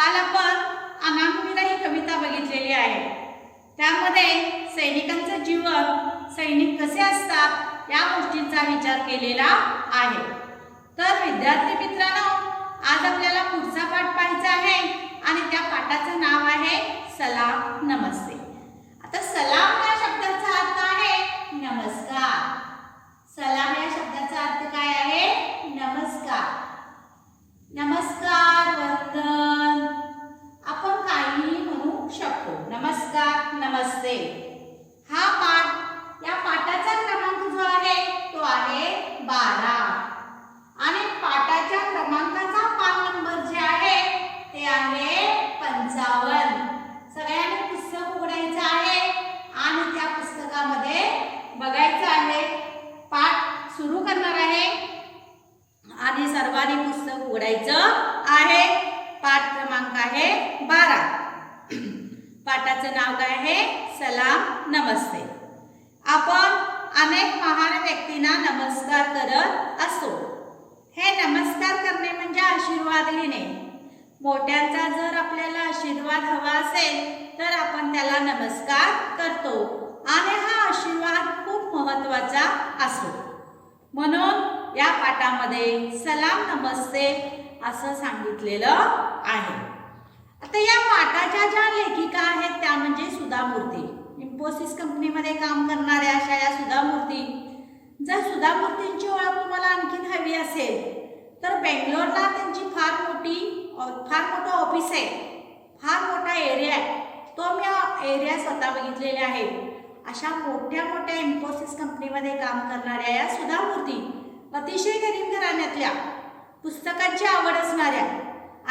काल आपण अनामवीरा ही कविता बघितलेली आहे. त्यामध्ये सैनिकांचं जीवन सैनिक कसे असतात या गोष्टींचा विचार केलेला आहे. तर विद्यार्थी मित्रांनो आज आपल्याला पुढचा पाठ पाहायचा आहे आणि त्या पाठाचं नाव आहे सलाम नमस्ते. आता सलाम या शब्दाचा अर्थ आहे नमस्कार. सलाम या शब्दाचा अर्थ काय आहे? नमस्कार. नमस्कार वंदन. शकतो. नमस्कार नमस्ते. हा पाठ या पाठाचा क्रमांक जो आहे तो आहे बारा. आणि पाठाच्या क्रमांकाचा पान नंबर जे आहे ते आहे पंचावन्न. सगळ्यांनी पुस्तक उघडायचं आहे आणि त्या पुस्तकामध्ये बघायचं आहे पाठ सुरू करणार आहे आणि सर्वांनी पुस्तक उघडायचं आहे पाठ क्रमांक आहे बारा पाठाचं नाव काय आहे सलाम नमस्ते आपण अनेक महान व्यक्तींना नमस्कार करत असतो हे नमस्कार करणे म्हणजे आशीर्वाद घेणे मोठ्यांचा जर आपल्याला आशीर्वाद हवा असेल तर आपण त्याला नमस्कार करतो आणि हा आशीर्वाद खूप महत्त्वाचा असतो म्हणून या सलाम नमस्ते असं सांगितलेलं आहे. आता या पाठाच्या ज्या लेखिका आहेत त्या म्हणजे सुधा मूर्ती इन्फोसिस कंपनीमध्ये काम करणाऱ्या अशा या सुधा मूर्ती जर सुधा मूर्तींची ओळख तुम्हाला आणखीन हवी असेल तर बेंगलोरला त्यांची फार मोठी फार मोठं ऑफिस आहे. फार मोठा एरिया आहे. तो मी एरिया स्वतः बघितलेले आहे. अशा मोठ्या मोठ्या इन्फोसिस कंपनीमध्ये काम करणाऱ्या या सुधा मूर्ती अतिशय गरीब घराण्यातल्या पुस्तकांची आवड असणाऱ्या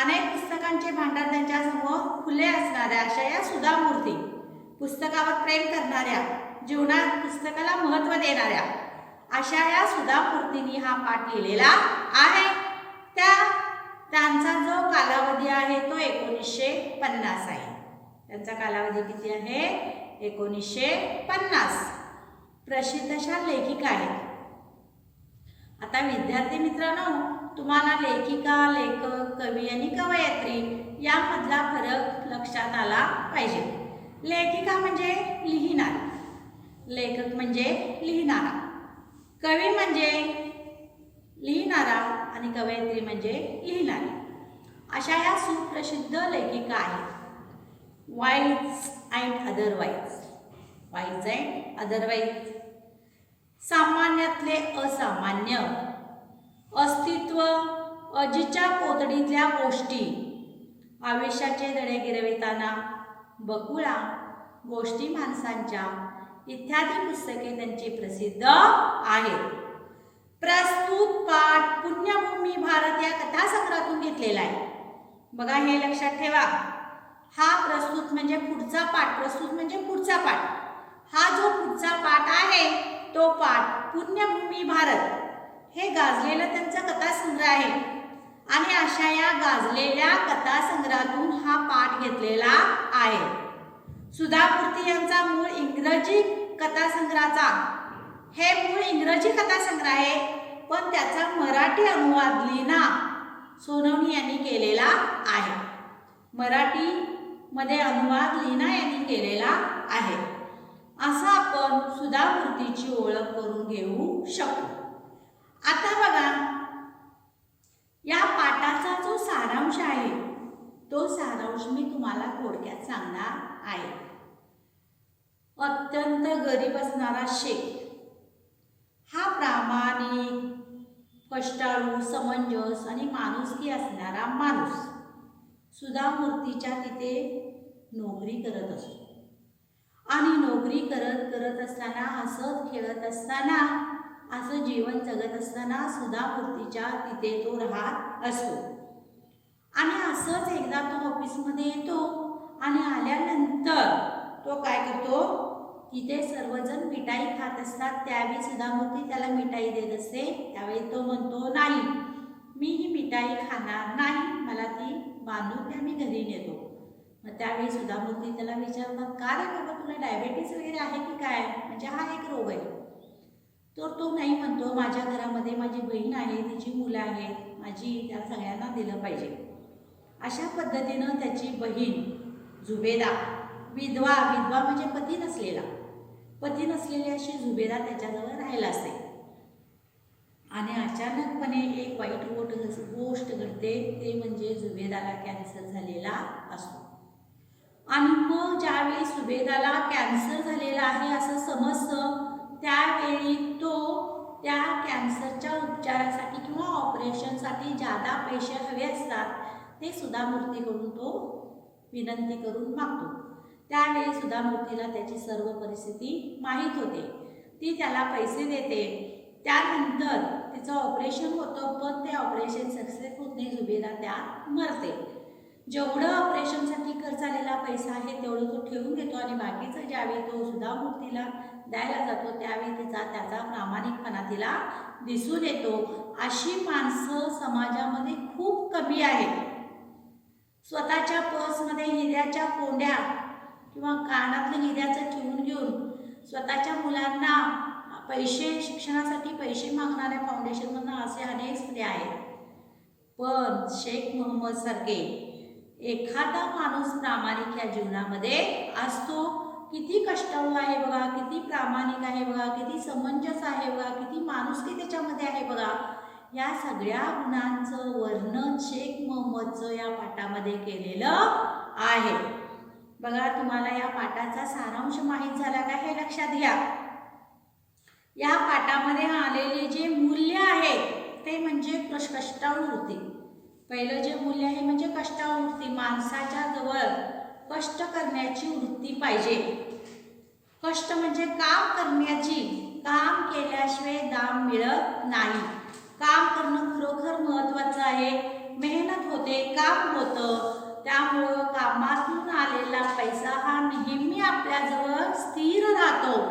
अनेक पुस्तकांचे भांडार त्यांच्यासमोर खुले असणाऱ्या अशा या सुधा मूर्ती पुस्तकावर प्रेम करणाऱ्या जीवनात पुस्तकाला महत्त्व देणाऱ्या अशा या सुधा मूर्तींनी हा पाठ लिहिलेला आहे. त्या त्यांचा जो कालावधी आहे तो एकोणीसशे पन्नास आहे. त्यांचा कालावधी किती आहे? एकोणीसशे पन्नास. प्रसिद्ध अशा लेखिका आहेत. आता विद्यार्थी मित्रांनो तुम्हाला लेखिका लेखक कवी आणि कवयित्री यामधला फरक लक्षात आला पाहिजे. लेखिका म्हणजे लिहिणारी. लेखक म्हणजे लिहिणारा. कवी म्हणजे लिहिणारा आणि कवयित्री म्हणजे लिहिणारी. अशा या सुप्रसिद्ध लेखिका आहेत. Wise and otherwise wise and otherwise सामान्यातले असामान्य. अस्तित्व अजीच्या पोतडीतल्या गोष्टी. आयुष्याचे धडे गिरविताना बकुळा गोष्टी माणसांच्या इत्यादी पुस्तके त्यांची प्रसिद्ध आहेत. प्रस्तुत पाठ पुण्यभूमी भारत या कथासंग्रहातून घेतलेला आहे. बघा हे लक्षात ठेवा. हा प्रस्तुत म्हणजे पुढचा पाठ. प्रस्तुत म्हणजे पुढचा पाठ. हा जो पुढचा पाठ आहे तो पाठ पुण्यभूमी भारत हे गाजलेलं त्यांचा कथासंग्रह आहे. आणि अशा या गाजलेल्या कथासंग्रहातून हा पाठ घेतलेला आहे. सुधापूर्ती यांचा मूळ इंग्रजी कथासंग्रहाचा. हे मूळ इंग्रजी कथासंग्रह आहे पण त्याचा मराठी अनुवाद लीना सोनवणी यांनी केलेला आहे. मराठीमध्ये अनुवाद लीना यांनी केलेला आहे. असं आपण सुधामूर्तीची ओळख करून घेऊ शकतो आता बघा या पाठाचा जो सारांश आहे तो सारांश मी तुम्हाला थोडक्यात सांगणार आहे. अत्यंत गरीब असणारा शेख हा प्रामाणिक कष्टाळू समंजस आणि माणुसकी असणारा माणूस सुधा मूर्तीच्या तिथे नोकरी करत असतो. आणि नोकरी करत करत असताना हसत खेळत असताना असं जीवन जगत असताना सुधा मूर्तीच्या तिथे तो राहत असतो. आणि असंच एकदा तो ऑफिसमध्ये येतो आणि आल्यानंतर तो काय करतो? तिथे सर्वजण मिठाई खात असतात त्यावेळी सुधामूर्ती त्याला मिठाई देत असते. त्यावेळी तो म्हणतो नाही मी ही मिठाई खाणार नाही मला ती बांधून त्या मी घरी नेतो. मग त्यावेळी सुद्धा मूर्ती त्याला विचारतात का रे बाबा तुला डायबेटीस वगैरे आहे की काय? म्हणजे हा एक रोग आहे. तर तो नाही म्हणतो माझ्या घरामध्ये माझी बहीण आहे तिची मुलं आहेत माझी त्या सगळ्यांना दिलं पाहिजे. अशा पद्धतीनं त्याची बहीण झुबेदा विधवा विधवा म्हणजे पती नसलेला पती नसलेली अशी झुबेदा त्याच्याजवळ राहिला असते आणि अचानकपणे एक वाईट गोट गोष्ट घडते ते म्हणजे झुबेदाला कॅन्सर झालेला असतो. आणि मग ज्यावेळी सुभेदाला कॅन्सर झालेला आहे असं समजतं त्यावेळी तो त्या कॅन्सरच्या उपचारासाठी किंवा ऑपरेशनसाठी जादा पैसे हवे असतात ते सुधामूर्तीकडून तो विनंती करून मागतो. त्यावेळी सुधामूर्तीला त्याची सर्व परिस्थिती माहीत होते. ती त्याला पैसे देते. त्यानंतर तिचं ऑपरेशन होतं पण ते ऑपरेशन सक्सेस नाही जुबेदा त्या मरते. जेवढं ऑपरेशनसाठी खर्च आलेला पैसा आहे तेवढं तो ठेवून घेतो आणि बाकीचं ज्यावेळी तो सुद्धा मूर्तीला द्यायला जातो त्यावेळी तिचा त्याचा प्रामाणिकपणा तिला दिसून येतो. अशी माणसं समाजामध्ये खूप कमी आहेत. स्वतःच्या पर्समध्ये हिऱ्याच्या कोंड्या किंवा कानातलं हिऱ्याचं ठेवून घेऊन स्वतःच्या मुलांना पैसे शिक्षणासाठी पैसे मागणाऱ्या फाउंडेशनमधनं असे अनेक स्त्रिया आहेत. पण शेख मोहम्मद सारखे एखादा माणूस प्रामाणिक या जीवनामध्ये असतो किती कष्टाळू आहे बघा किती प्रामाणिक आहे बघा किती समंजस आहे बघा किती माणुसकी त्याच्यामध्ये आहे बघा या सगळ्या गुणांचं वर्णन शेख मोहम्मदचं या पाठामध्ये केलेलं आहे. बघा तुम्हाला या पाठाचा सारांश माहीत झाला का हे लक्षात घ्या. या पाठामध्ये आलेले जे मूल्य आहे ते म्हणजे कष्टाळू होते. पहिलं जे मूल्य आहे म्हणजे कष्टावृत्ती माणसाच्या जवळ कष्ट करण्याची वृत्ती पाहिजे. कष्ट म्हणजे काम करण्याची काम केल्याशिवाय दाम मिळत नाही. काम करणं खरोखर महत्वाचं आहे. मेहनत होते काम होतं. त्यामुळं कामातून आलेला पैसा हा नेहमी आपल्याजवळ स्थिर राहतो.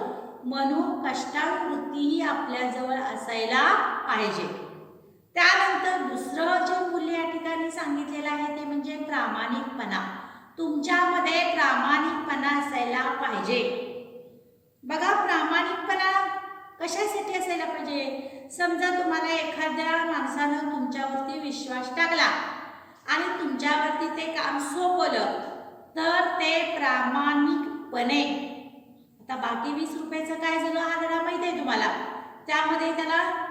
म्हणून कष्टावृत्ती ही आपल्याजवळ असायला पाहिजे. त्यानंतर दुसरं जे मूल्य या ठिकाणी सांगितलेलं आहे ते म्हणजे प्रामाणिकपणा. तुमच्यामध्ये प्रामाणिकपणा असायला पाहिजे. बघा प्रामाणिकपणा कशासाठी असायला पाहिजे? समजा तुम्हाला एखाद्या माणसानं तुमच्यावरती विश्वास टाकला आणि तुमच्यावरती ते काम सोपवलं तर ते प्रामाणिकपणे. आता बाकी वीस रुपयाचं काय झालं? हा धडा माहीत आहे तुम्हाला. त्यामध्ये त्याला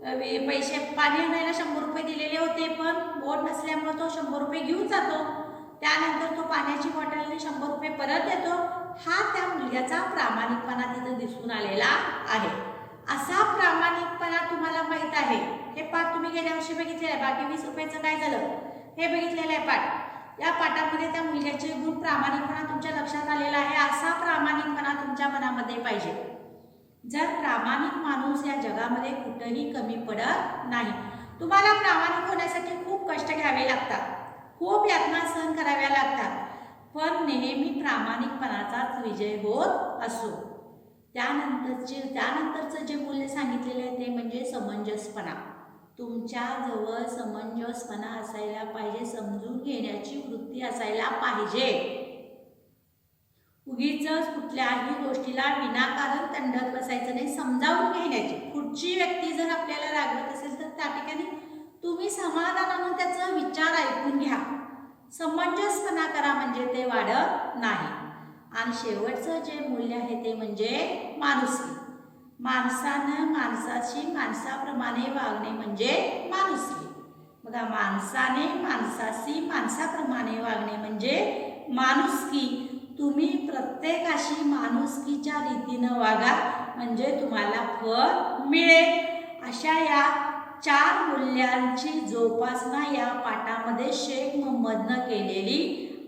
पैसे पाणी आणायला शंभर रुपये दिलेले होते पण बोट नसल्यामुळे तो शंभर रुपये घेऊन जातो. त्यानंतर तो पाण्याची बॉटलने शंभर रुपये परत देतो. हा त्या मुलग्याचा प्रामाणिकपणा तिथं दिसून आलेला आहे. असा प्रामाणिकपणा तुम्हाला माहीत आहे. हे पाठ तुम्ही गेल्या वर्षी बघितलेलं आहे. बाकी वीस रुपयाचं काय झालं? हे बघितलेलं आहे पाठ. या पाठामध्ये त्या मुलग्याचे गुण प्रामाणिकपणा तुमच्या लक्षात आलेला आहे. असा प्रामाणिकपणा तुमच्या मनामध्ये पाहिजे. जर प्रामाणिक माणूस या जगामध्ये कुठंही कमी पडत नाही तुम्हाला प्रामाणिक होण्यासाठी खूप कष्ट घ्यावे लागतात. खूप यातना सहन कराव्या लागतात. पण नेहमी प्रामाणिकपणाचाच विजय होत असो. त्यानंतरचे त्यानंतरचं जे मूल्य सांगितलेलं आहे ते म्हणजे समंजसपणा. तुमच्याजवळ समंजसपणा असायला पाहिजे समजून घेण्याची वृत्ती असायला पाहिजे. उगीच कुठल्याही गोष्टीला विनाकारण तंडत बसायचं नाही समजावून घेण्याची. पुढची व्यक्ती जर आपल्याला रागवत असेल तर त्या ठिकाणी तुम्ही समाधानानं त्याचा विचार ऐकून घ्या. समंजसपणा करा म्हणजे ते वाढत नाही. आणि शेवटचं जे मूल्य आहे ते म्हणजे माणुसकी. माणसानं माणसाशी माणसाप्रमाणे वागणे म्हणजे माणुसकी. बघा माणसाने माणसाशी माणसाप्रमाणे वागणे म्हणजे माणुसकी. तुम्ही प्रत्येकाशी माणुसकीच्या रीतीनं वागा म्हणजे तुम्हाला फळ मिळेल. अशा या चार मूल्यांची जोपासना या पाठामध्ये शेख मोहम्मदनं केलेली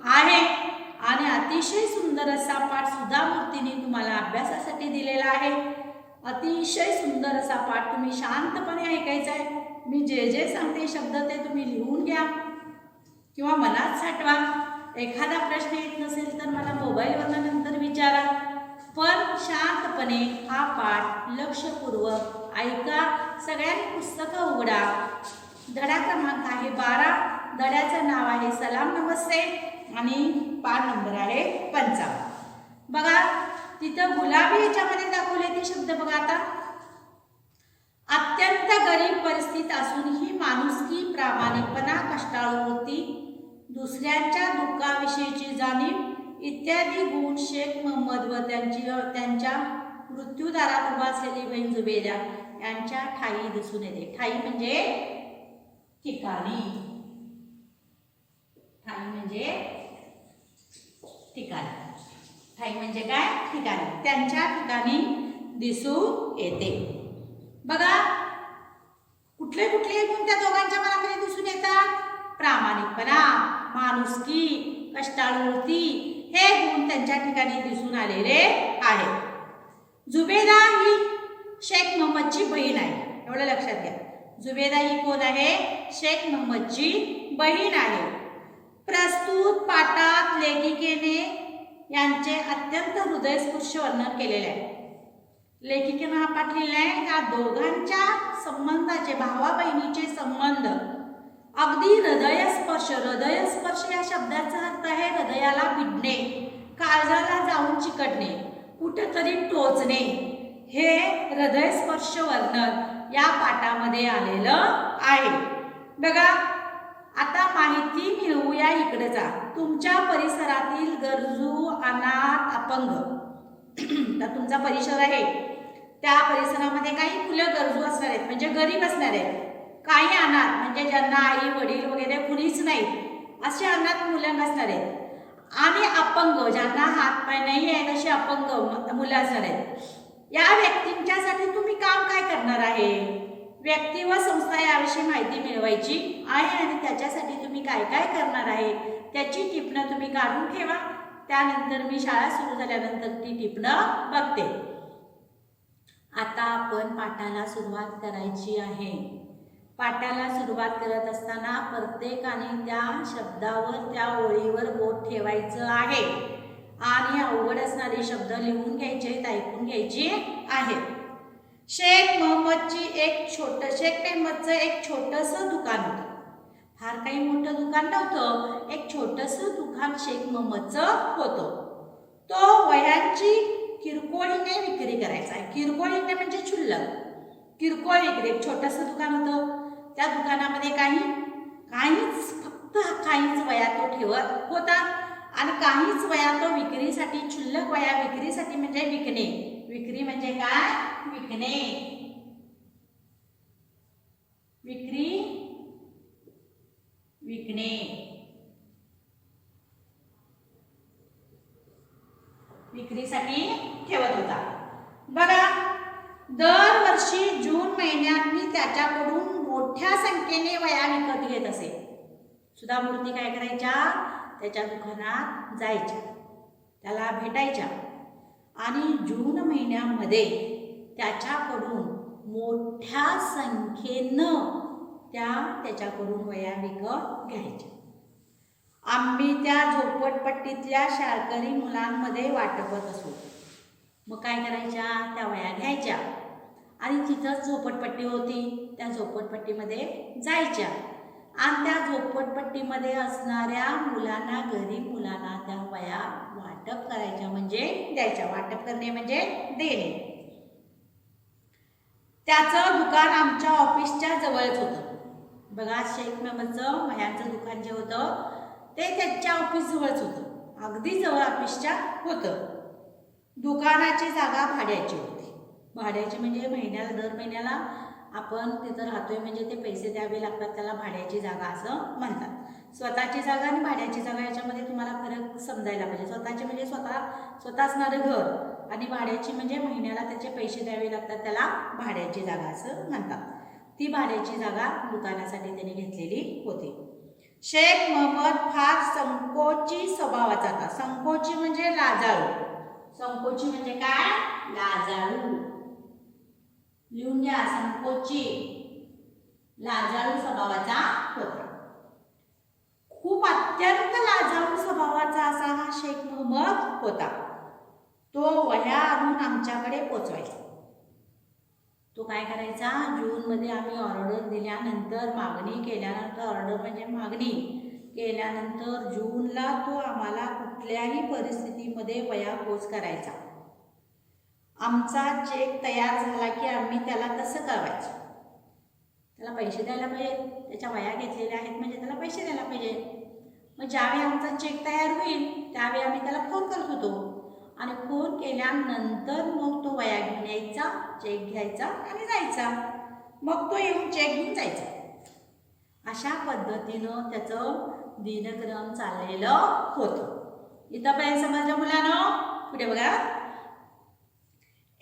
आहे. आणि अतिशय सुंदर असा पाठ सुधा मूर्तीने तुम्हाला अभ्यासासाठी दिलेला आहे. अतिशय सुंदर असा पाठ तुम्ही शांतपणे ऐकायचा आहे. मी जे जे सांगते शब्द ते तुम्ही लिहून घ्या किंवा मनात साठवा. एखादा प्रश्न येत नसेल तर मला मोबाईलवरनं नंतर विचारा. पण शांतपणे हा पाठ लक्षपूर्वक ऐका. सगळ्यांनी पुस्तकं उघडा. धडा क्रमांक आहे बारा. धड्याचं नाव आहे सलाम नमस्ते. आणि पान नंबर आहे पंचावन्न. बघा तिथं गुलाबी याच्यामध्ये दाखवले ते शब्द बघा आता. अत्यंत गरीब परिस्थिती असूनही माणुसकी प्रामाणिकपणा कष्टाळू होती. दुसऱ्यांच्या दुःखाविषयीची जाणीव इत्यादी गुण शेख मोहम्मद व त्यांची त्यांच्या मृत्यूदारात उभा असलेली बहीण जुबेदा यांच्या ठाई दिसून येते. ठाई म्हणजे ठिकाणी. ठाई म्हणजे ठिकाणी. ठाई म्हणजे काय? ठिकाणी. त्यांच्या ठिकाणी दिसून येते. बघा कुठले कुठले गुण त्या दोघांच्या मनामध्ये दिसून येतात? प्रामाणिकपणा माणुसकी कष्टाळू वृत्ती हे गुण त्यांच्या ठिकाणी दिसून आलेले आहेत. जुबेदा ही शेख मोहम्मदची बहीण आहे. एवढं लक्षात घ्या. जुबेदा ही कोण आहे? शेख मोहम्मदची बहीण आहे. प्रस्तुत पाठात लेखिकेने यांचे अत्यंत हृदयस्पृश्य वर्णन केलेले आहे. लेखिकेनं हा पाठ लिहिला आहे या दोघांच्या संबंधाचे भावा बहिणीचे संबंध अगदी हृदयस्पर्श हृदयस्पर्श या शब्दाचा अर्थ आहे हृदयाला भिडणे काळजाला जाऊन चिकटणे कुठेतरी टोचणे. हे हृदयस्पर्श वर्णन या पाठामध्ये आलेलं आहे. बघा आता माहिती मिळवूया इकडेचा. तुमच्या परिसरातील गरजू अनाथ अपंग. तर तुमचा परिसर आहे. त्या परिसरामध्ये काही मुलं गरजू असणार आहेत म्हणजे गरीब असणार आहेत. काही अनाथ म्हणजे ज्यांना आई वडील वगैरे कुणीच नाही असे अनाथ मुलं असणार. आहेत आणि अपंग ज्यांना हात पाय नाही आहेत असे अपंग मुलं असणार. आहेत या व्यक्तींच्यासाठी तुम्ही काम काय करणार आहे? व्यक्ती व संस्था याविषयी माहिती मिळवायची आहे आणि त्याच्यासाठी तुम्ही काय काय करणार आहे? त्याची टिपणं तुम्ही काढून ठेवा. त्यानंतर मी शाळा सुरू झाल्यानंतर ती टिपणं बघते. आता आपण पाठाला सुरुवात करायची आहे. पाठाला सुरुवात करत असताना प्रत्येकाने त्या शब्दावर त्या ओळीवर बोट ठेवायचं आहे. आणि अवघड असणारे शब्द लिहून घ्यायचे आहेत, ऐकून घ्यायचे आहेत. शेख मोहम्मदची एक छोट शेख मोहम्मदचं एक छोटंसं दुकान होतं. फार काही मोठं दुकान नव्हतं एक छोटंसं दुकान शेख मोहम्मदचं होतं. तो वह्यांची किरकोळीने विक्री करायचा आहे. किरकोळीने म्हणजे छुल्लक किरकोळ विक्री एक छोटंसं दुकान होतं. त्या दुकानामध्ये काही काहीच फक्त काहीच वया तो ठेवत होता. आणि काहीच वया तो विक्रीसाठी क्षुल्लक वया विक्रीसाठी म्हणजे विकणे. विक्री म्हणजे काय? विकणे. विक्री विकणे. विक्रीसाठी ठेवत होता. बघा दरवर्षी जून महिन्यात मी त्याच्याकडून मोठ्या संख्येने वया विकत घेत असे. सुधा मूर्ती काय करायच्या? त्याच्या दुकानात जायच्या. त्याला भेटायच्या. आणि जून महिन्यामध्ये त्याच्याकडून मोठ्या संख्येनं त्या त्याच्याकडून वया विकत घ्यायच्या. आम्ही त्या झोपटपट्टीतल्या शाळकरी मुलांमध्ये वाटपत असू. मग काय करायच्या? त्या वया घ्यायच्या. आणि तिथंच झोपटपट्टी होती त्या झोपटपट्टीमध्ये जायच्या. आणि त्या झोपटपट्टीमध्ये असणाऱ्या मुलांना गरीब मुलांना त्या वया वाटप करायच्या म्हणजे द्यायच्या. वाटप करणे म्हणजे देणे. त्याचं दुकान आमच्या ऑफिसच्या जवळच होतं. बघा शेख मेहमदचं वह्यांचं दुकान जे होतं ते त्यांच्या ऑफिस जवळच होतं. अगदी जवळ ऑफिसच्या होतं. दुकानाची जागा भाड्याची होती. भाड्याची म्हणजे महिन्याला दर महिन्याला आपण तिथं राहतोय म्हणजे ते पैसे द्यावे लागतात त्याला भाड्याची जागा असं म्हणतात. स्वतःची जागा आणि भाड्याची जागा याच्यामध्ये तुम्हाला फरक समजायला पाहिजे. स्वतःची म्हणजे स्वतः स्वतः असणारं घर आणि भाड्याची म्हणजे महिन्याला त्याचे पैसे द्यावे लागतात त्याला भाड्याची जागा असं म्हणतात. ती भाड्याची जागा दुकानासाठी त्याने घेतलेली होती. शेख मोहम्मद फार संकोची स्वभावाचा होता. संकोची म्हणजे लाजाळू. संकोची म्हणजे काय? लाजाळू. लिहून घ्या संकोची. लाजाळू स्वभावाचा होता. खूप अत्यंत लाजाळू स्वभावाचा असा हा शेख मोहम्मद होता. तो वह्या आणून आमच्याकडे पोचवायचा. तो काय करायचा? जूनमध्ये आम्ही ऑर्डर दिल्यानंतर मागणी केल्यानंतर ऑर्डर म्हणजे मागणी केल्यानंतर जूनला तो आम्हाला कुठल्याही परिस्थितीमध्ये वया पोच करायचा. आमचा चेक तयार झाला की आम्ही त्याला तसं कळवायचं त्याला पैसे द्यायला पाहिजे त्याच्या वया घेतलेल्या आहेत म्हणजे त्याला पैसे द्यायला पाहिजे. मग ज्यावेळी आमचा चेक तयार होईल त्यावेळी आम्ही त्याला फोन करत होतो. आणि फोन केल्यानंतर मग तो वया घेऊन यायचा चेक घ्यायचा आणि जायचा. मग तो येऊन चेक घेऊन जायचा. अशा पद्धतीनं त्याचं दिनक्रम चाललेलं होतं. इथंपर्यंत समजलं मुलानं? पुढे बघा.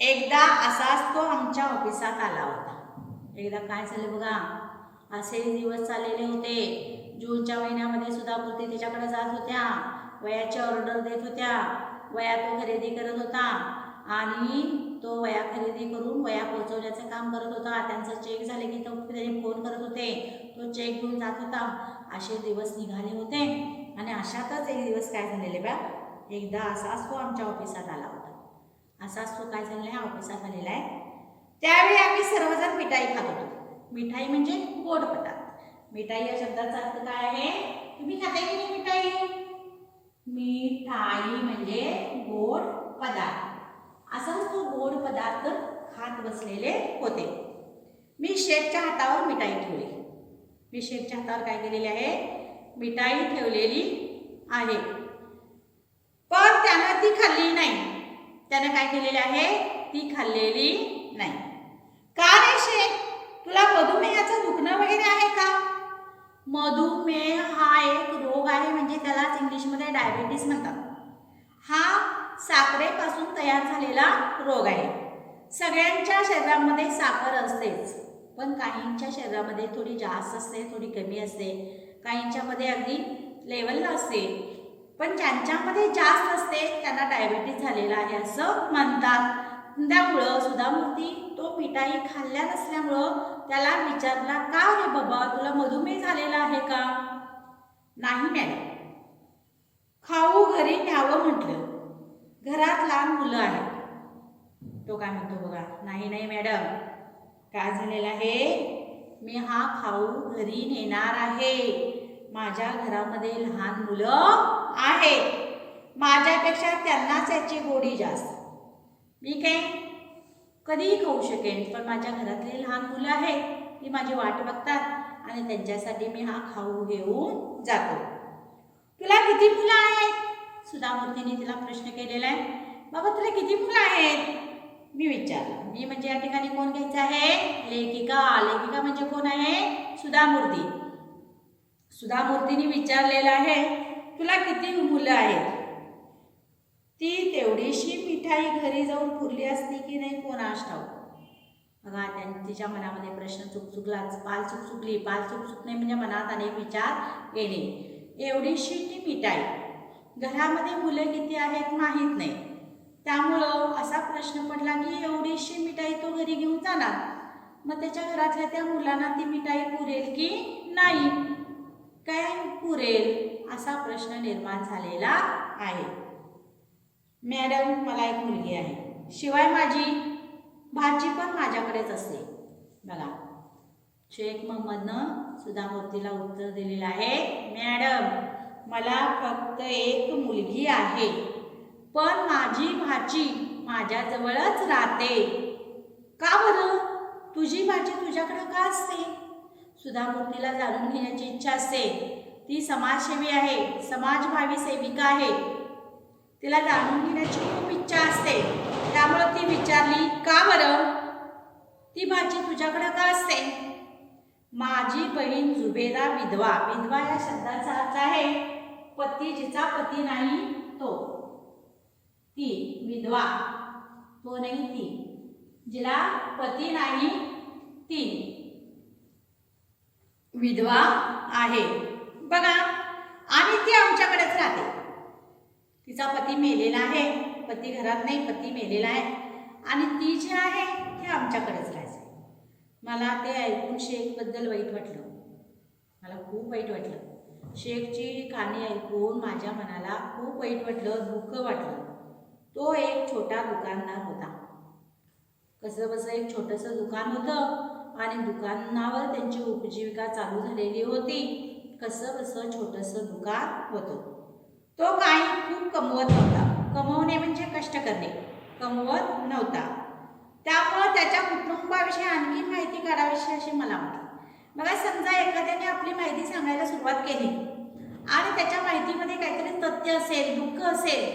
एकदा असाच तो आमच्या ऑफिसात आला होता. एकदा काय झालं बघा? असे दिवस चाललेले होते. जूनच्या महिन्यामध्ये सुद्धा मूर्ती त्याच्याकडे जात होत्या. वयाची ऑर्डर देत होत्या. वया तो खरेदी करत होता. आणि तो वया खरेदी करून वया पोहोचवण्याचं काम करत होता. त्यांचं चेक झाले की तो त्याने फोन करत होते. तो चेक घेऊन जात होता. असे दिवस निघाले होते. आणि अशातच एक दिवस काय झालेले बा एकदा असाच तो आमच्या ऑफिसात आला असा असाच तो काय झालेला आहे ऑफिसात झालेला आहे. त्यावेळी आम्ही सर्वजण मिठाई खात होतो. मिठाई म्हणजे गोड पदार्थ. मिठाई या शब्दाचा अर्थ काय आहे? तुम्ही खाताय की नाही मिठाई? मिठाई म्हणजे गोड पदार्थ. असाच तो गोड पदार्थ खात बसलेले होते. मी शेठच्या हातावर मिठाई ठेवली. मी शेठच्या हातावर काय केलेली आहे? मिठाई ठेवलेली आहे. पण त्यानं ती खाल्ली नाही. त्यानं काय केलेली आहे? ती खाल्लेली नाही. का रे शेख तुला मधुमेहाचं दुखणं वगैरे आहे का? मधुमेह हा एक रोग आहे म्हणजे त्यालाच इंग्लिशमध्ये डायबिटीस म्हणतात. हा साखरेपासून तयार झालेला रोग आहे. सगळ्यांच्या शरीरामध्ये साखर असतेच पण काहींच्या शरीरामध्ये थोडी जास्त असते थोडी कमी असते. काहींच्यामध्ये अगदी लेवलला असते. पण ज्यांच्यामध्ये जास्त असते त्यांना डायबिटीस झालेला आहे असं म्हणतात. त्यामुळं सुधामूर्ती तो मिठाई खाल्ल्या नसल्यामुळं त्याला विचारला का रे बाबा तुला मधुमेह झालेला आहे का? नाही मॅडम. खाऊ घरी न्यावं म्हटलं. घरात लहान मुलं आहेत. तो काय म्हणतो बघा नाही नाही मॅडम. काय झालेलं आहे? मी हा खाऊ घरी नेणार आहे. माझ्या घरामध्ये लहान मुलं आहेत माझ्यापेक्षा त्यांनाच याची गोडी जास्त. मी काय कधीही खाऊ शकेन पण माझ्या घरातले लहान मुलं आहेत ती माझी वाट बघतात आणि त्यांच्यासाठी मी हा खाऊ घेऊन जातो. तुला किती मुलं आहेत? सुधामूर्तीने तिला प्रश्न केलेला आहे. बाबा तुला किती मुलं आहेत? मी विचारलं. मी म्हणजे या ठिकाणी कोण घ्यायचं आहे? लेखिका. लेखिका म्हणजे कोण आहे? सुधामूर्ती. सुधामूर्तीने विचारलेलं आहे तुला किती मुलं आहेत? ती तेवढीशी मिठाई घरी जाऊन पुरली असती की नाही कोणास ठाऊ बघा त्यां तिच्या मनामध्ये प्रश्न चुकचुकलाच पाल चुक चुकली पाल चुक नाही म्हणजे मनात अनेक विचार येणे. एवढीशी ती मिठाई. घरामध्ये मुलं किती आहेत माहीत नाही. त्यामुळं असा प्रश्न पडला की एवढीशी मिठाई तो घरी घेऊन जाणार. मग त्याच्या घरातल्या त्या मुलांना ती मिठाई पुरेल की नाही? काय पुरेल? असा प्रश्न निर्माण झालेला आहे. मॅडम मला एक मुलगी आहे. शिवाय माझी भाजी पण माझ्याकडेच असते. बघा. शेख मोहम्मदनं सुधामूर्तीला उत्तर दिलेलं आहे. मॅडम मला फक्त एक मुलगी आहे. पण माझी भाची माझ्याजवळच राहते. का बरं? तुझी भाजी तुझ्याकडं का असते? सुधामूर्तीला जाणून घेण्याची इच्छा असते. ती समाजसेवी आहे समाजभावी सेविका आहे. तिला जाणून घेण्याची खूप इच्छा असते. त्यामुळं ती विचारली का बरं? ती भाची तुझ्याकडं का असते? माझी बहीण जुबेदा विधवा विधवा या शब्दाचा अर्थ आहे पती जिचा पती नाही तो. ती विधवा? तो नाही ती. जिला पती नाही ती. विधवा आहे. बघा आणि ती आमच्याकडेच राहते. तिचा पती मेलेला आहे. पती घरात नाही पती मेलेला आहे. आणि ती जी आहे ती आमच्याकडेच राहायचं. मला ते ऐकून शेखबद्दल वाईट वाटलं. मला खूप वाईट वाटलं. शेखची कहाणी ऐकून माझ्या मनाला खूप वाईट वाटलं दुःख वाटलं. तो एक छोटा दुकानदार होता. कसं बसं एक छोटंसं दुकान होतं आणि दुकानावर त्यांची उपजीविका चालू झालेली होती. कसं बसं छोटंसं दुकान होतं. तो काही खूप कमवत नव्हता. कमवणे म्हणजे कष्ट करणे. कमवत नव्हता. त्यामुळं त्याच्या कुटुंबाविषयी आणखी माहिती काढावीशी अशी मला वाटली. बघा समजा एखाद्याने आपली माहिती सांगायला सुरुवात केली आणि त्याच्या माहितीमध्ये काहीतरी तथ्य असेल दुःख असेल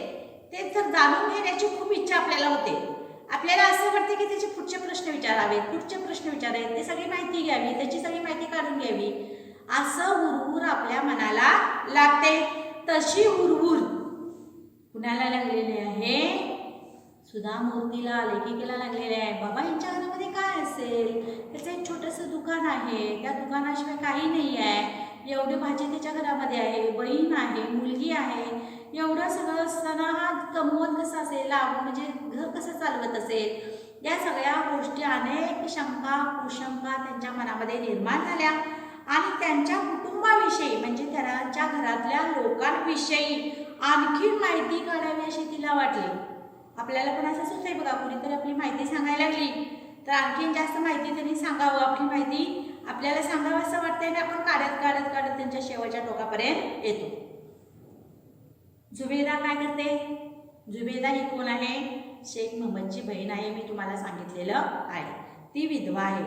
ते तर जाणून घेण्याची खूप इच्छा आपल्याला होते. आपल्याला असं वाटते की त्याचे पुढचे प्रश्न विचारावेत पुढचे प्रश्न विचारावेत ते सगळी माहिती घ्यावी त्याची सगळी माहिती काढून घ्यावी. असं हुरहुर आपल्या मनाला लागते. तशी हुरहुर कुणाला लागलेली आहे? सुधा मूर्तीला लेखिकेला लागलेले आहे. बाबा यांच्या घरामध्ये काय असेल? त्याचं एक छोटंसं दुकान आहे. त्या दुकानाशिवाय काही नाही आहे. एवढे भाजी त्याच्या घरामध्ये आहे. बहीण आहे मुलगी आहे. एवढं सगळं असताना हा कमवत कसा असेल? लाभ म्हणजे घर कसं चालवत असेल? या सगळ्या गोष्टी अनेक शंका कुशंका त्यांच्या मनामध्ये निर्माण झाल्या. आणि त्यांच्या कुटुंबाविषयी म्हणजे त्यांच्या घरातल्या लोकांविषयी आणखी माहिती काढावी अशी तिला वाटली. आपल्याला पण असंच होतंय बघा कुणीतरी आपली माहिती सांगायला लागली. तर आणखीन जास्त माहिती त्यांनी सांगावं आपली माहिती आपल्याला सांगावं असं वाटतंय की आपण काढत काढत काढत त्यांच्या शेवटच्या टोकापर्यंत येतो. जुबेदा काय करते? जुबेदा ही कोण आहे? शेख मोहम्मदची बहीण आहे मी तुम्हाला सांगितलेलं आहे. ती विधवा आहे.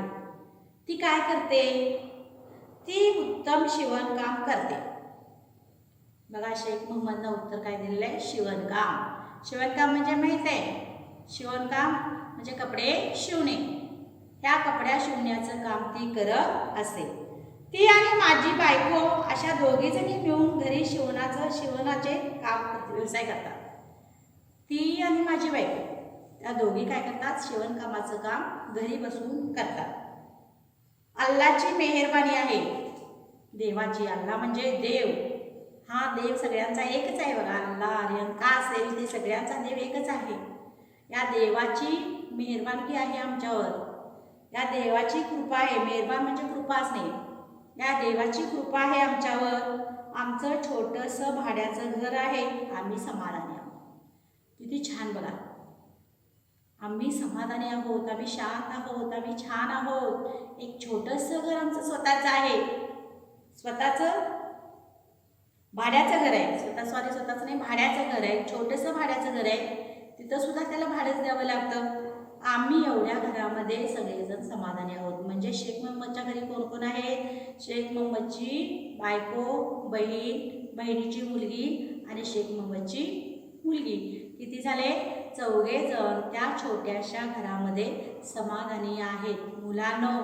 ती काय करते? ती उत्तम शिवणकाम करते. बघा शेख मोहम्मदनं उत्तर काय दिलेलं आहे? शिवणकाम शिवणकाम म्हणजे माहीत आहे? शिवणकाम म्हणजे कपडे शिवणे. ह्या कपड्या शिवण्याचं काम ती करत असे. ती आणि माझी बायको अशा दोघी जणी मिळून घरी शिवणाचं शिवणाचे काम व्यवसाय करतात. ती आणि माझी बायको. त्या दोघी काय करतात? शिवणकामाचं काम घरी बसून करतात. अल्लाची मेहरबानी आहे. देवाची अल्ला म्हणजे देव. हा देव सगळ्यांचा एकच आहे बघा. अल्ला आर्यन का असेल ते सगळ्यांचा देव एकच आहे. या देवाची मेहरबानगी आहे आमच्यावर. या देवाची कृपा आहे. मेहरबान म्हणजे कृपाच नाही या देवाची कृपा आहे आमच्यावर. आमचं छोटंसं भाड्याचं घर आहे. आम्ही समाधानी आहोत. किती छान बघा. आम्ही समाधानी आहोत आम्ही शांत आहोत आम्ही छान आहोत. एक छोटंसं घर आमचं स्वतःचं आहे. स्वतःचं भाड्याचं घर आहे. स्वतः सॉरी स्वतःचं नाही भाड्याचं घर आहे. छोटंसं भाड्याचं घर आहे. तिथं सुद्धा त्याला भाडंच द्यावं लागतं. आम्ही एवढ्या घरामध्ये सगळेजण समाधानी आहोत. म्हणजे शेख मोहम्मदच्या घरी कोण कोण आहे? शेख मोहम्मदची बायको बहीण बहिणीची मुलगी आणि शेख मोहम्मदची मुलगी. किती झाले? चौघेजण त्या छोट्याशा घरामध्ये समाधानी आहेत. मुलांनो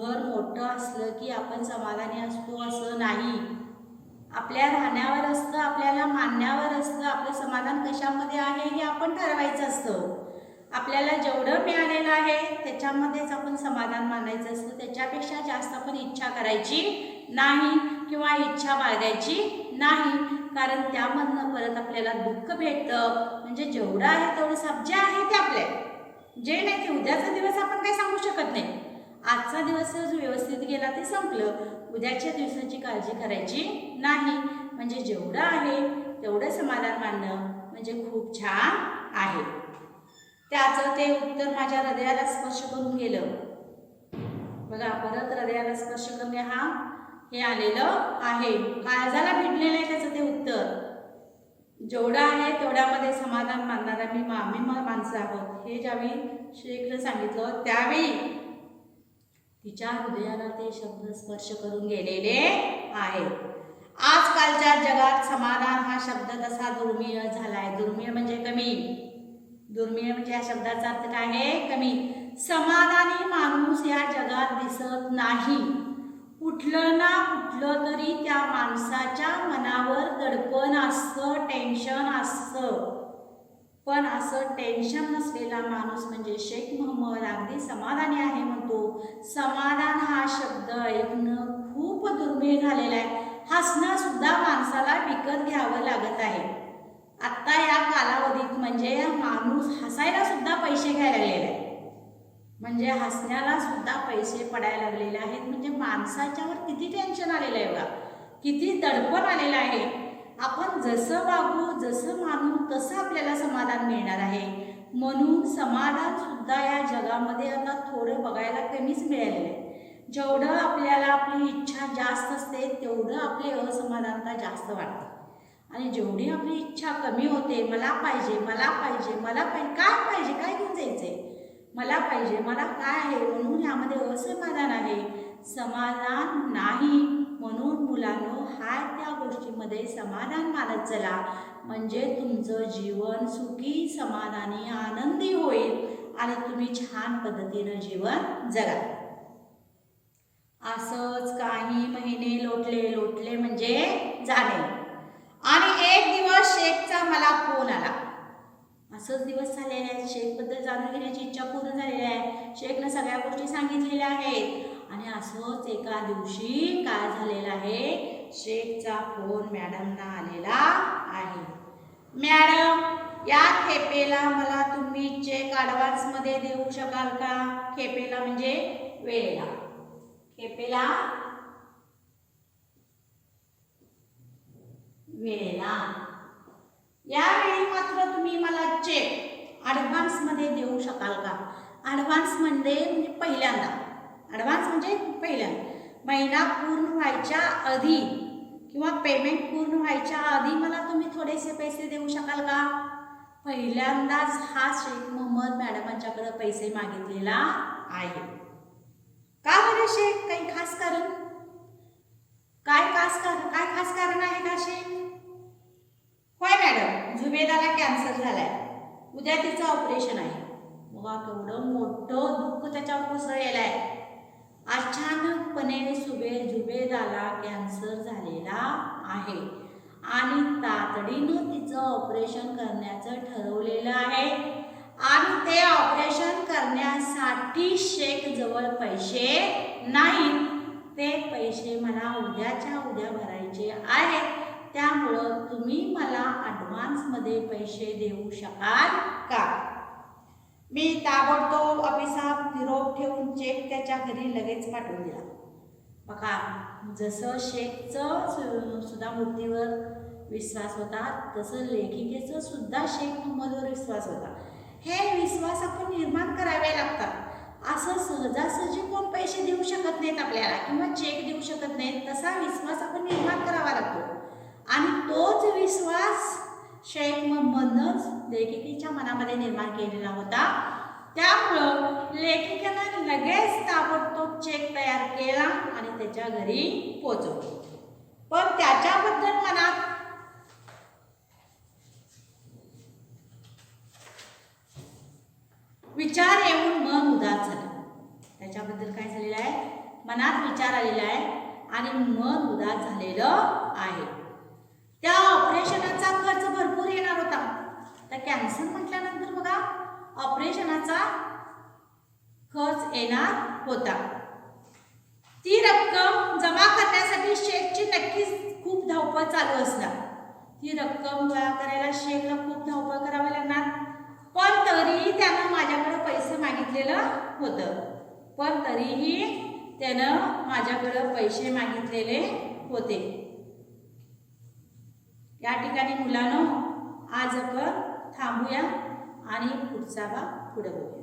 घर मोठं असलं की आपण समाधानी असतो असं नाही. आपल्या राहण्यावर असतं आपल्याला मानण्यावर असतं आपलं समाधान कशामध्ये आहे हे आपण ठरवायचं असतं. आपल्याला जेवढं मिळालेलं आहे त्याच्यामध्येच आपण समाधान मानायचं असतं. त्याच्यापेक्षा जास्त आपण इच्छा करायची नाही किंवा इच्छा बाळगायची नाही. कारण त्यामधनं परत आपल्याला दुःख भेटतं. म्हणजे जेवढं आहे तेवढं सब जे आहे ते आपले जे नाही ते उद्याचा दिवस आपण काही सांगू शकत नाही. आजचा दिवस जो व्यवस्थित गेला ते संपलं. उद्याच्या दिवसाची काळजी करायची नाही. म्हणजे जेवढं आहे तेवढं समाधान मानणं म्हणजे खूप छान आहे. त्याचं ते उत्तर माझ्या हृदयाला स्पर्श करून गेलं. बघा परत हृदयाला स्पर्श करणे हा. हे आलेलं आहे. काळजाला भिडलेलं आहे त्याचं ते उत्तर. जेवढं आहे तेवढ्यामध्ये समाधान मानणारा मी आम्ही माणसं आहोत. हे ज्यावेळी शेखनं सांगितलं त्यावेळी तिच्या हृदयाला ते शब्द स्पर्श करून गेलेले आहेत आजकालच्या जगात समाधान हा शब्द तसा दुर्मिळ झाला आहे दुर्मिळ म्हणजे कमी. दुर्मिळ म्हणजे या शब्दाचा अर्थ काय आहे? कमी. समाधानी माणूस या जगात दिसत नाही. कुठलं ना कुठलं तरी त्या माणसाच्या मनावर दडपण असतं टेन्शन असतं पण असं टेन्शन नसलेला माणूस म्हणजे शेख मोहम्मद अगदी समाधानी आहे म्हणतो. समाधान हा शब्द ऐकणं खूप दुर्मिळ झालेला आहे. हसणं सुद्धा माणसाला विकत घ्यावं लागत आहे. आत्ता या कालावधीत म्हणजे माणूस हसायला सुद्धा पैसे घ्यायला लागलेले आहे. म्हणजे हसण्याला सुद्धा पैसे पडायला लागलेले आहेत. म्हणजे माणसाच्यावर किती टेन्शन आलेलं आहे बघा. किती दडपण आलेलं आहे. आपण जसं वागू जसं मानू तसं आपल्याला समाधान मिळणार आहे. म्हणून समाधान सुद्धा या जगामध्ये आता थोडं बघायला कमीच मिळालेलं आहे. जेवढं आपल्याला आपली इच्छा जास्त असते तेवढं आपले असमाधानता जास्त वाटते आणि जेवढी आपली इच्छा कमी होते मला पाहिजे मला पाहिजे मला पाहिजे काय पाहिजे काय घेऊन आहे मला पाहिजे मला काय आहे म्हणून यामध्ये असमाधान आहे. समाधान नाही म्हणून मुलांनो हाय त्या गोष्टीमध्ये समाधान मानत चला. म्हणजे तुमचं जीवन सुखी समाधानी आनंदी होईल आणि तुम्ही छान पद्धतीनं जीवन जगा. असंच काही महिने लोटले लोटले म्हणजे झाले. आणि एक दिवस शेखचा मला फोन आला. असंच दिवस झालेले आहेत. शेखबद्दल जाणून घेण्याची इच्छा पूर्ण झालेली आहे. शेखनं सगळ्या गोष्टी सांगितलेल्या आहेत. आणि असंच एका दिवशी काय झालेलं आहे? शेखचा फोन मॅडमना आलेला आहे. मॅडम या खेपेला मला तुम्ही चेक ॲडव्हान्समध्ये देऊ शकाल का? खेपेला म्हणजे वेळेला. खेपेला वेळेला. यावेळी मात्र तुम्ही मला चेक ॲडव्हान्समध्ये देऊ शकाल का? ॲडव्हान्स म्हणजे म्हणजे पहिल्यांदा. ॲडव्हान्स म्हणजे पहिल्यांदा. महिना पूर्ण व्हायच्या आधी किंवा पेमेंट पूर्ण व्हायच्या आधी मला तुम्ही थोडेसे पैसे देऊ शकाल का? पहिल्यांदाच हा शेख मोहम्मद मॅडमांच्याकडे पैसे मागितलेला आहे. का बरं शेख काही खास कारण? काय खास कारण? काय खास कारण आहे का शेख होय मॅडम जुबेदाला कॅन्सर झालाय. उद्या तिचं ऑपरेशन आहे. बघा केवढं मोठं दुःख त्याच्यावर कोसळलेलं आहे अचानकपणे सुबे जुबेदाला कॅन्सर झालेला आहे. आणि तातडीनं तिचं ऑपरेशन करण्याचं ठरवलेलं आहे. आणि ते ऑपरेशन करण्यासाठी शेख जवळ पैसे नाहीत. ते पैसे मला उद्याच्या उद्या भरायचे आहेत. त्यामुळं तुम्ही मला ॲडव्हान्समध्ये पैसे देऊ शकाल का? मी ताबडतोब ऑफिसात निरोप ठेवून चेक त्याच्या घरी लगेच पाठवून दिला. बघा जसं शेखचं सुद्धा मूर्तीवर विश्वास होता तसं लेखिकेचं सुद्धा शेख मोहम्मदवर विश्वास होता. हे विश्वास आपण निर्माण करावे लागतात. असं सहजासहजी कोण पैसे देऊ शकत नाहीत आपल्याला किंवा चेक देऊ शकत नाहीत तसा विश्वास आपण निर्माण करावा लागतो. आणि तोच विश्वास शेख मोहम्मदनंच लेखिकेच्या मनामध्ये निर्माण केलेला होता. त्यामुळं लेखिकेनं लगेच ताबडतोब चेक तयार केला आणि त्याच्या घरी पोचवला पण त्याच्याबद्दल मनात विचार येऊन मन उदास झालं. त्याच्याबद्दल काय झालेलं आहे? मनात विचार आलेला आहे आणि मन उदास झालेलं आहे त्या ऑपरेशनाचा खर्च भरपूर येणार होता तर कॅन्सर म्हटल्यानंतर बघा ऑपरेशनाचा खर्च येणार होता. ती रक्कम जमा करण्यासाठी शेखची नक्कीच खूप धावपळ चालू असणार. ती रक्कम गोळा करायला शेखला खूप धावपळ करावी लागणार. पण तरीही त्यानं माझ्याकडे पैसे मागितलेलं होतं. पण तरीही त्यानं माझ्याकडं पैसे मागितलेले होते. या ठिकाणी मुलांनो आज आपण थांबूया आणि पुढचा भाग पुढे बघूया.